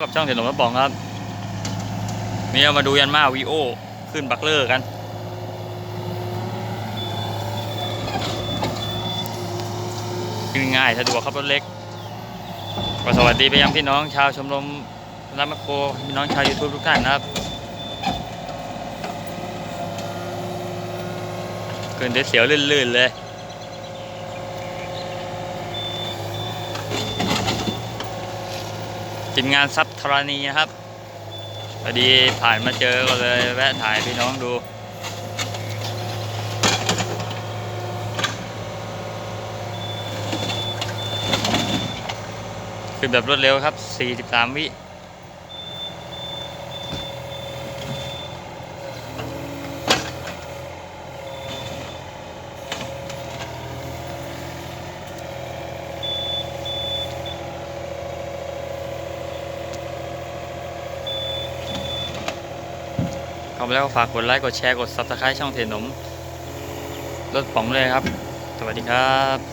กับช่องเถนนมะปองครับนี่เรามาดูยันมาวีโอขึ้นบักเลอร์กัน ขึ้นง่ายสะดวกครับรถเล็กก็สวัสดีไปยังพี่น้องชาวชมรมรับมโครพี่น้องชาวยูทูบทุกท่านนะครับขึ้นเดเสียวลื่นๆเลย ทีมงานซับธรณีนะครับพอดีผ่านมาเจอก็เลยแวะถ่ายพี่น้องดูคือแบบรวดเร็วครับ 43 วิ เข้ามาแล้วก็ฝากกดไลค์ กดแชร์ กด Subscribe ช่องเทนหนมรถป๋องเลยครับ สวัสดีครับ